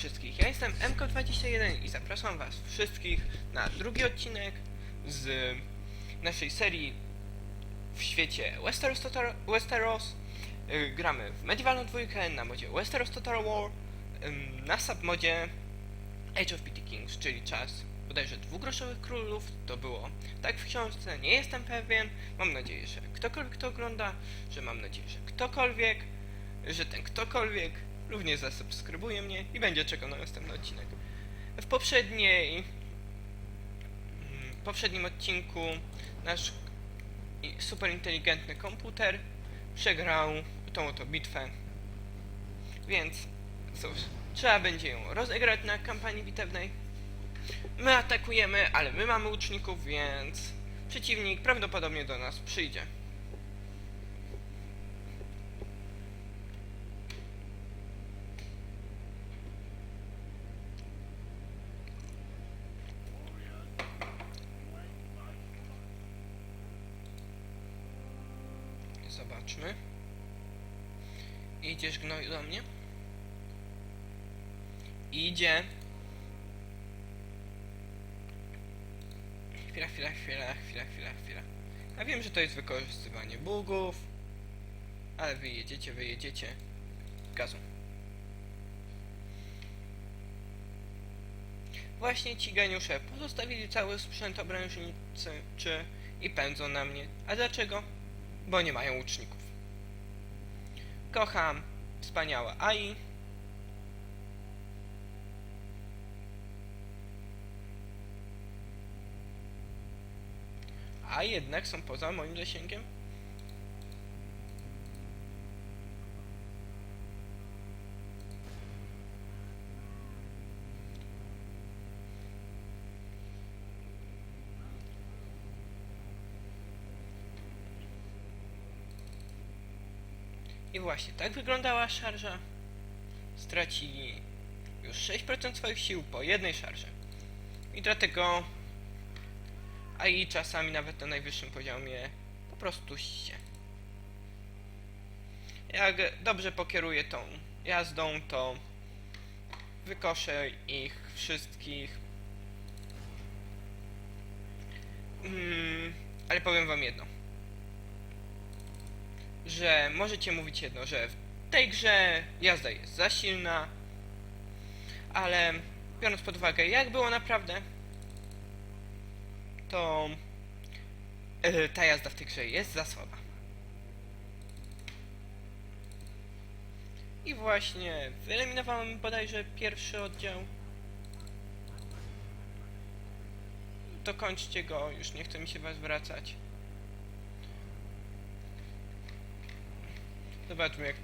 wszystkich, ja jestem MK21 i zapraszam was wszystkich na drugi odcinek z naszej serii w świecie Westeros Total, Westeros. Y, Gramy w Medievalną dwójkę na modzie Westeros Total War, na submodzie Age of PT Kings, czyli czas bodajże dwugroszowych królów, to było tak w książce, nie jestem pewien, mam nadzieję, że ktokolwiek to ogląda, że mam nadzieję, że ktokolwiek, że ten ktokolwiek również zasubskrybuje mnie i będzie czekał na następny odcinek. W poprzedniej mm, poprzednim odcinku nasz i- super inteligentny komputer przegrał tą oto bitwę. Więc cóż, trzeba będzie ją rozegrać na kampanii bitewnej. My atakujemy, ale my mamy łuczników, więc przeciwnik prawdopodobnie do nas przyjdzie. Zobaczmy. Idziesz gnoju do mnie? Idzie. Chwila, chwila, chwila, chwila, chwila, chwila. Ja wiem, że to jest wykorzystywanie bugów, ale wy jedziecie, wy jedziecie. Gazu. Właśnie ci geniusze pozostawili cały sprzęt obrężnicy czy i pędzą na mnie. A dlaczego? Bo nie mają łuczników. Kocham wspaniałe AI. A jednak są poza moim zasięgiem. I właśnie tak wyglądała szarża. Stracili już 6% swoich sił po jednej szarze. I dlatego AI czasami nawet na najwyższym poziomie po prostu się. Jak dobrze pokieruję tą jazdą, to wykoszę ich wszystkich. Mm, ale powiem wam jedno że możecie mówić jedno, że w tej grze jazda jest za silna, ale biorąc pod uwagę jak było naprawdę, to e, ta jazda w tej grze jest za słaba. I właśnie wyeliminowałem bodajże pierwszy oddział. Dokończcie go, już nie chce mi się was wracać. Zobaczmy, jak,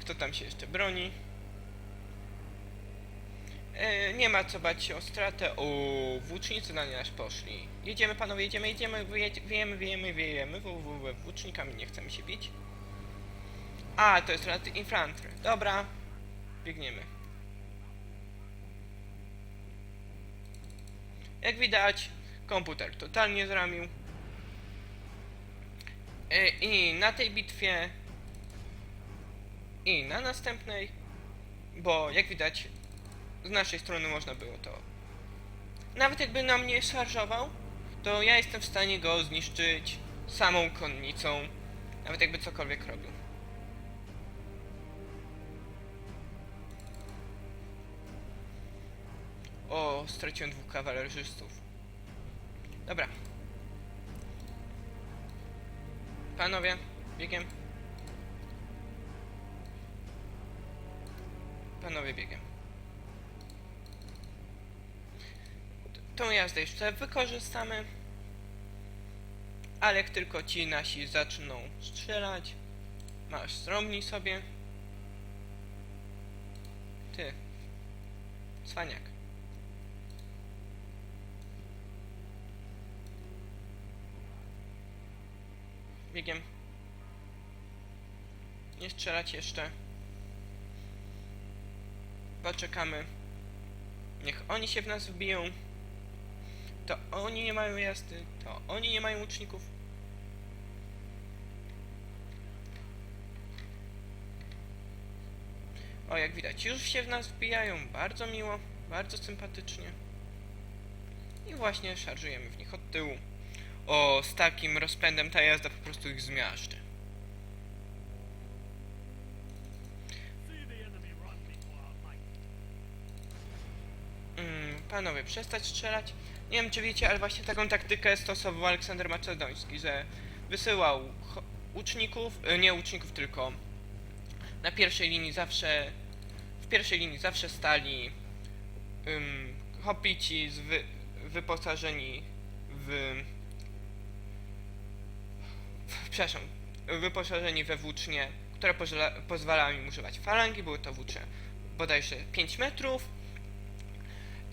kto tam się jeszcze broni. E, nie ma co bać się o stratę. O, włócznicy na nas poszli. Jedziemy, panowie, jedziemy, jedziemy, wiejemy, wiejemy, wiejemy. W, w, w, włócznikami nie chcemy się bić. A, to jest rat infantry. Dobra, biegniemy. Jak widać, komputer totalnie zramił. E, I na tej bitwie i na następnej, bo jak widać z naszej strony można było to. Nawet jakby na mnie szarżował, to ja jestem w stanie go zniszczyć samą konnicą, nawet jakby cokolwiek robił. O, straciłem dwóch kawalerzystów. Dobra. Panowie, biegiem. Panowie biegiem. Tą jazdę jeszcze wykorzystamy. Ale jak tylko ci nasi zaczną strzelać, masz strąbnij sobie. Ty. Cwaniak. Biegiem. Nie strzelać jeszcze. Poczekamy. Niech oni się w nas wbiją. To oni nie mają jazdy, to oni nie mają łuczników. O, jak widać, już się w nas wbijają. Bardzo miło, bardzo sympatycznie. I właśnie szarżujemy w nich od tyłu. O, z takim rozpędem ta jazda po prostu ich zmiażdży. Mm, panowie, przestać strzelać. Nie wiem, czy wiecie, ale właśnie taką taktykę stosował Aleksander Macedoński, że wysyłał łuczników, e, nie łuczników, tylko na pierwszej linii zawsze, w pierwszej linii zawsze stali ym, hoplici z wy, wyposażeni w, w przepraszam, wyposażeni we włócznie, które pozwala, pozwalały im używać falangi, były to włócznie bodajże 5 metrów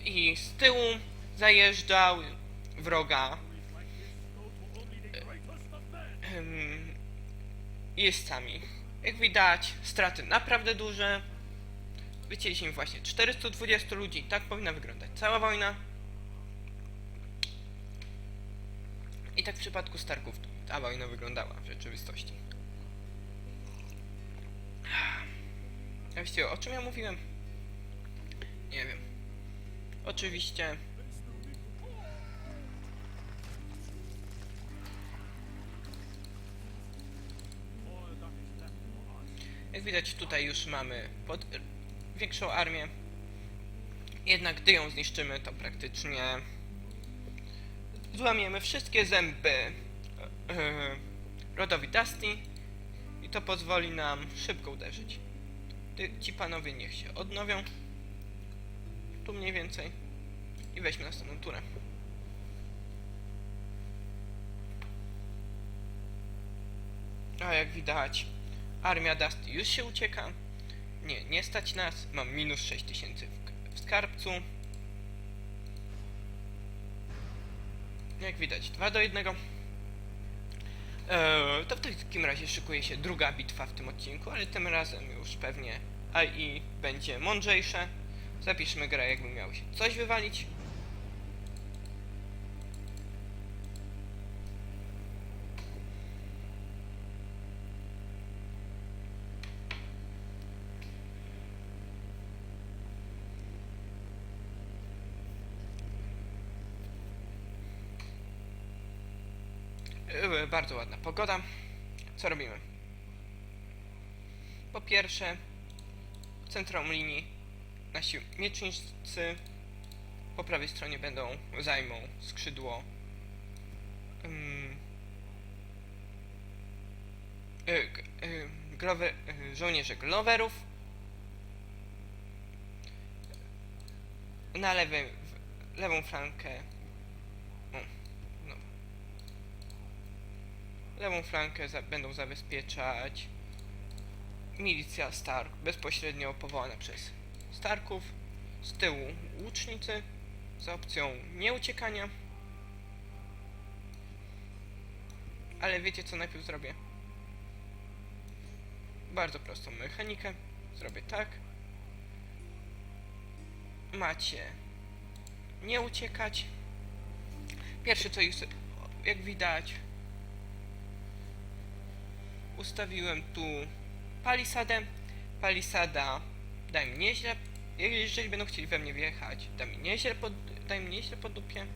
i z tyłu zajeżdżał wroga em, jeźdźcami. Jak widać, straty naprawdę duże. Wycięliśmy właśnie 420 ludzi. Tak powinna wyglądać cała wojna. I tak w przypadku Starków ta wojna wyglądała w rzeczywistości. A właściwie o czym ja mówiłem? Nie wiem. Oczywiście. Jak widać tutaj już mamy pod, większą armię. Jednak gdy ją zniszczymy, to praktycznie złamiemy wszystkie zęby e, e, rodowi Dusty i to pozwoli nam szybko uderzyć. Ci panowie niech się odnowią. Tu mniej więcej. I weźmy następną turę. A jak widać, armia Dusty już się ucieka. Nie, nie stać nas. Mam minus 6000 w, w skarbcu. Jak widać, 2 do 1. Eee, to w takim razie szykuje się druga bitwa w tym odcinku, ale tym razem już pewnie AI będzie mądrzejsze. Zapiszmy grę, jakby miało się coś wywalić. Yy, Bardzo ładna pogoda. Co robimy? Po pierwsze, centrum linii nasi miecznicy po prawej stronie będą, zajmą skrzydło ym, y, y, y, żołnierze glowerów. Na lewej, w lewą flankę no. lewą flankę za, będą zabezpieczać milicja Stark, bezpośrednio powołana przez Starków, z tyłu łucznicy z opcją nieuciekania. Ale wiecie co najpierw zrobię? Bardzo prostą mechanikę. Zrobię tak. Macie nie uciekać. Pierwsze co jest, jak widać, ustawiłem tu palisadę. Palisada da mi nieźle, jeżeli będą chcieli we mnie wjechać, da mi nieźle pod, da mi nieźle po dupie.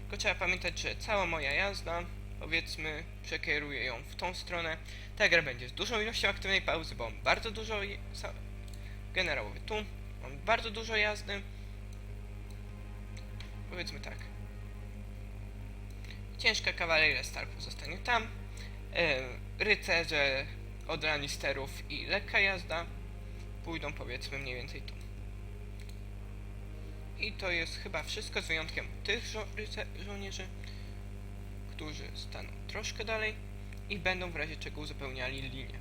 Tylko trzeba pamiętać, że cała moja jazda, powiedzmy, przekieruję ją w tą stronę. Ta gra będzie z dużą ilością aktywnej pauzy, bo mam bardzo dużo generałowie tu, mam bardzo dużo jazdy. Powiedzmy tak. Ciężka kawaleria Starków zostanie tam. E, rycerze od Lannisterów i lekka jazda pójdą powiedzmy mniej więcej tu. I to jest chyba wszystko z wyjątkiem tych żo żołnierzy, którzy staną troszkę dalej i będą w razie czego uzupełniali linię.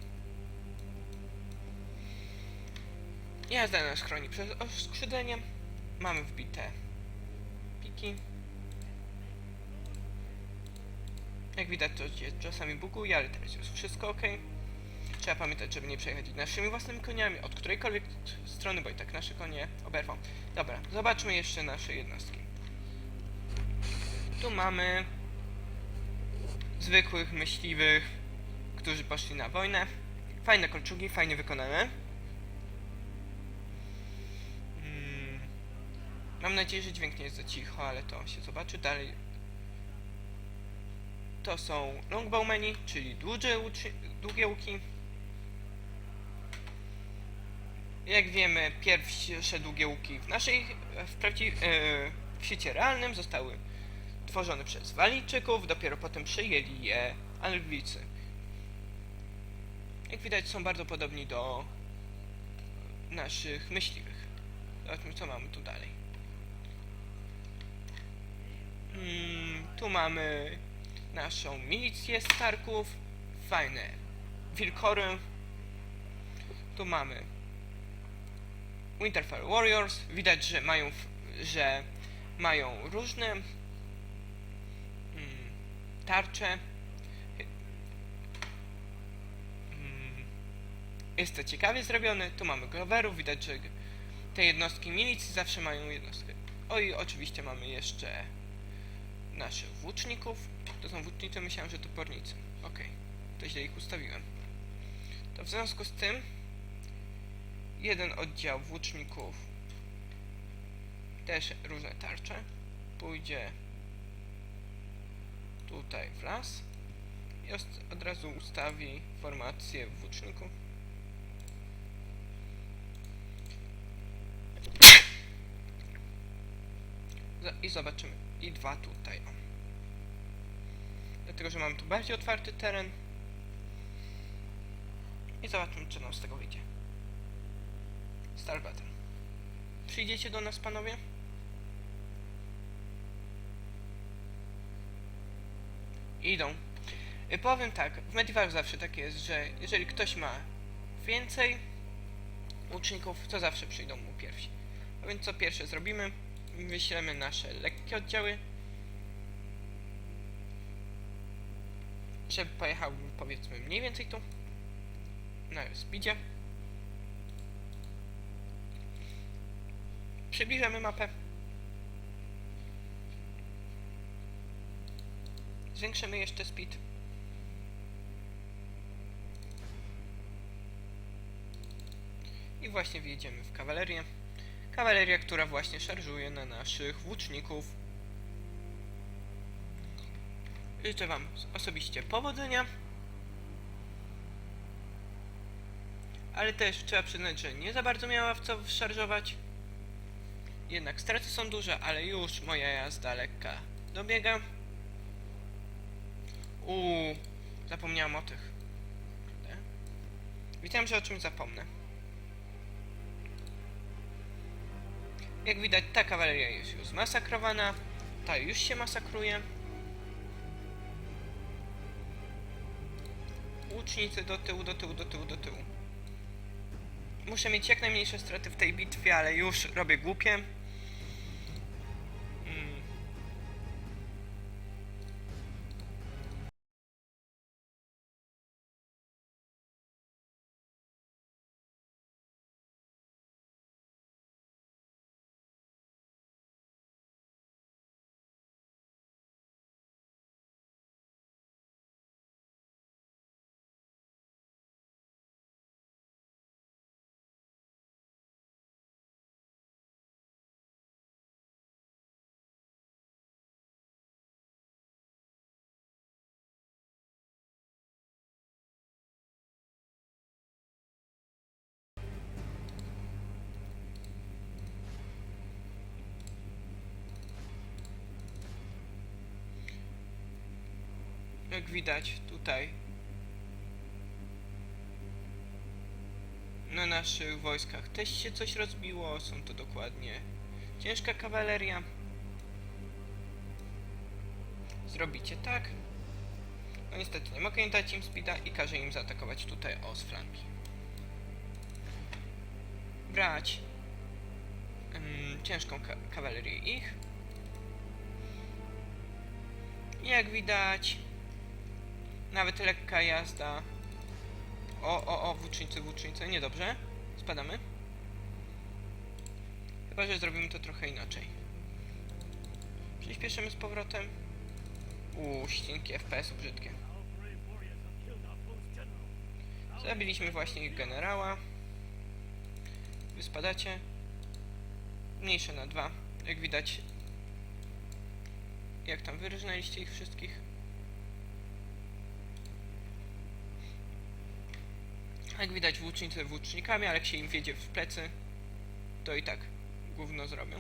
Jazda nas chroni przez oskrzydlenie. Mamy wbite piki. Jak widać to się czasami buguje, ale teraz jest wszystko ok trzeba pamiętać, żeby nie przejechać naszymi własnymi koniami od którejkolwiek strony, bo i tak nasze konie oberwą. Dobra, zobaczmy jeszcze nasze jednostki. Tu mamy zwykłych myśliwych, którzy poszli na wojnę. Fajne kolczugi, fajnie wykonane. Hmm. Mam nadzieję, że dźwięk nie jest za cicho, ale to się zobaczy dalej. To są longbowmeni, czyli długie, długie łuki, Jak wiemy, pierwsze długie łuki w naszej, w, prawdzi, e, w świecie realnym zostały tworzone przez Walijczyków, dopiero potem przyjęli je Anglicy. Jak widać są bardzo podobni do naszych myśliwych. Zobaczmy co mamy tu dalej. Mm, tu mamy naszą milicję Starków, fajne wilkory. Tu mamy Winterfell Warriors. Widać, że mają, że mają różne mm, tarcze. Mm, Jest to ciekawie zrobione. Tu mamy Gloverów. Widać, że te jednostki milicji zawsze mają jednostkę. O i oczywiście mamy jeszcze naszych włóczników. To są włócznicy, myślałem, że to pornicy. Okej, to źle ich ustawiłem. To w związku z tym jeden oddział włóczników też różne tarcze pójdzie tutaj w las i od razu ustawi formację włóczników. I zobaczymy. I dwa tutaj. Dlatego, że mam tu bardziej otwarty teren. I zobaczymy, czy nam z tego wyjdzie. Star Battle. Przyjdziecie do nas, panowie? Idą. Y, Powiem tak, w Medieval zawsze tak jest, że jeżeli ktoś ma więcej łuczników, to zawsze przyjdą mu pierwsi. A więc co pierwsze zrobimy? Wyślemy nasze lekkie oddziały, żeby pojechał powiedzmy mniej więcej tu na speedzie. Przybliżamy mapę. Zwiększymy jeszcze speed. I właśnie wjedziemy w kawalerię. Kawaleria, która właśnie szarżuje na naszych włóczników. Życzę Wam osobiście powodzenia. Ale też trzeba przyznać, że nie za bardzo miała w co szarżować. Jednak straty są duże, ale już moja jazda lekka dobiega. Uuu, zapomniałam o tych. Wiedziałem, że o czymś zapomnę. Jak widać, ta kawaleria jest już zmasakrowana. Ta już się masakruje. Łucznicy do tyłu, do tyłu, do tyłu, do tyłu. Muszę mieć jak najmniejsze straty w tej bitwie, ale już robię głupie. Jak widać tutaj na naszych wojskach też się coś rozbiło. Są to dokładnie ciężka kawaleria. Zrobicie tak. No niestety nie mogę im dać im speeda i każę im zaatakować tutaj o z flanki. Brać em, ciężką ka kawalerię ich. Jak widać nawet lekka jazda. O, o, o, włócznicy, włócznicy. Niedobrze. Spadamy. Chyba, że zrobimy to trochę inaczej. Przyspieszymy z powrotem. Uuu, ścinki FPS-u brzydkie. Zabiliśmy właśnie generała. Wy spadacie. Mniejsze na dwa. Jak widać, jak tam wyrżnęliście ich wszystkich. Jak widać, włócznicy włócznikami, ale jak się im wiedzie w plecy, to i tak gówno zrobią.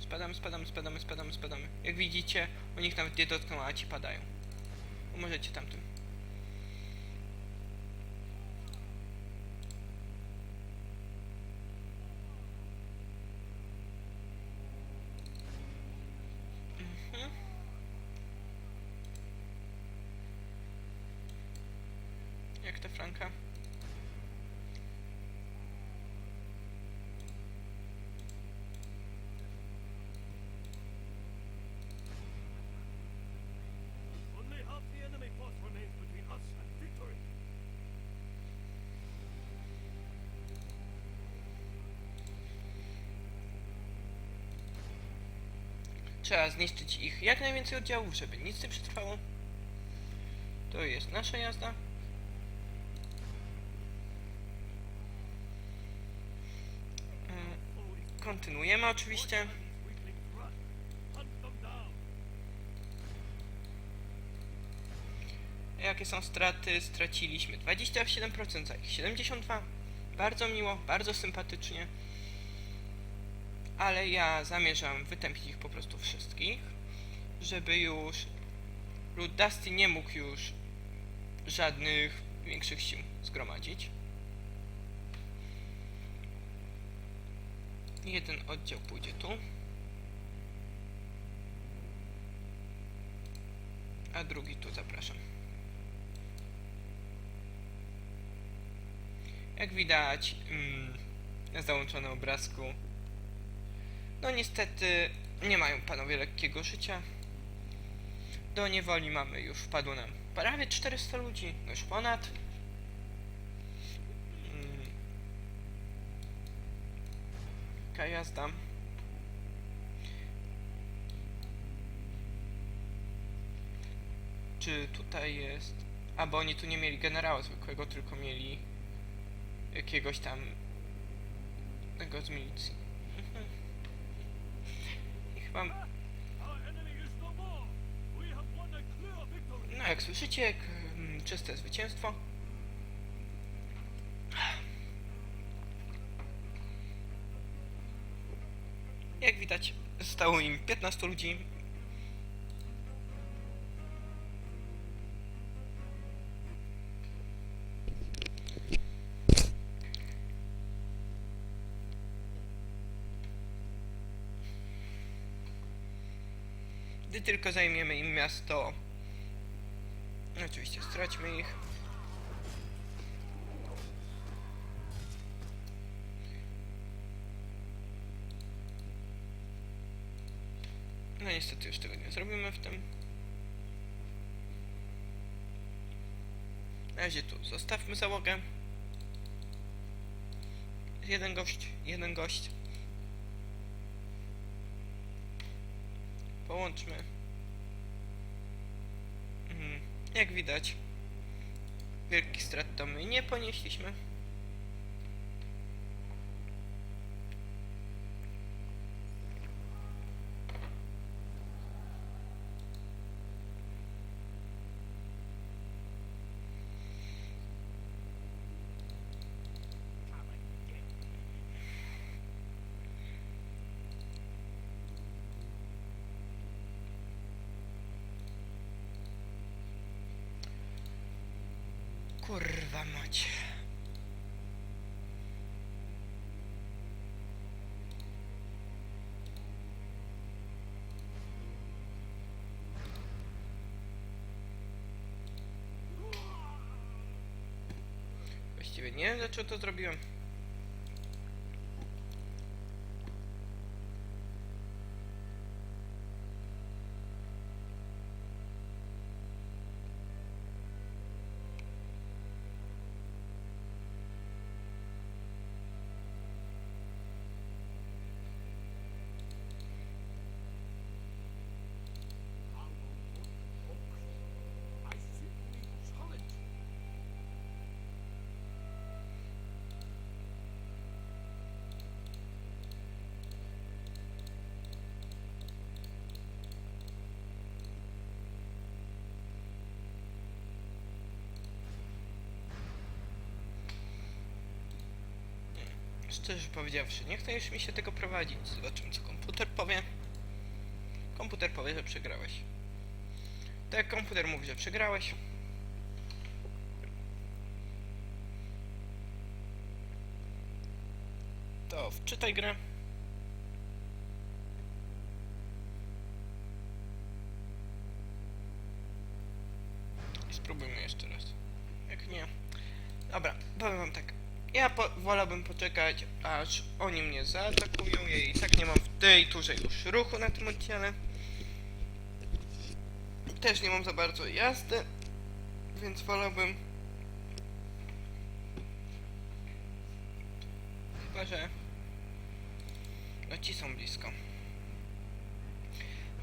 Spadamy, spadamy, spadamy, spadamy, spadamy. Jak widzicie, o nich nawet nie dotkną, a ci padają. Możecie tamtym. Trzeba zniszczyć ich jak najwięcej oddziałów, żeby nic nie przetrwało. To jest nasza jazda. Mm, Kontynuujemy oczywiście. Jakie są straty? Straciliśmy 27% za ich 72. Bardzo miło, bardzo sympatycznie. Ale ja zamierzam wytępić ich po prostu wszystkich, żeby już lud Dusty nie mógł już żadnych większych sił zgromadzić. Jeden oddział pójdzie tu. A drugi tu zapraszam. Jak widać mm, na załączonym obrazku, no niestety nie mają panowie lekkiego życia. Do niewoli mamy już, wpadło nam prawie 400 ludzi, no już ponad. Mm. Jaka jazda. Czy tutaj jest... A, bo oni tu nie mieli generała zwykłego, tylko mieli jakiegoś tam tego z milicji. Mhm. I chyba, Our enemy is no more. We have won a clear victory. no jak słyszycie, mm, czyste zwycięstwo. Jak widać, zostało im 15 ludzi. Gdy tylko zajmiemy im miasto, oczywiście straćmy ich. No niestety już tego nie zrobimy w tym. Na razie tu zostawmy załogę. Jeden gość, jeden gość. Połączmy. Mhm. Jak widać, wielkich strat to my nie ponieśliśmy. Właściwie nie wiem dlaczego to zrobiłem. Szczerze powiedziawszy, nie chce już mi się tego prowadzić. Zobaczymy, co komputer powie. Komputer powie, że przegrałeś. Tak komputer mówi, że przegrałeś. To wczytaj grę. I spróbujmy jeszcze raz. Jak nie. Dobra, powiem wam tak. Ja po, wolałbym poczekać, aż oni mnie zaatakują. Ja i tak nie mam w tej turze już ruchu na tym oddziale. Też nie mam za bardzo jazdy, więc wolałbym. Chyba, że. No ci są blisko.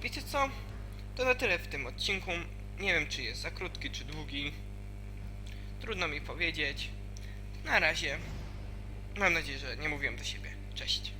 Wiecie co? To na tyle w tym odcinku. Nie wiem, czy jest za krótki, czy długi. Trudno mi powiedzieć. Na razie. Mam nadzieję, że nie mówiłem do siebie. Cześć.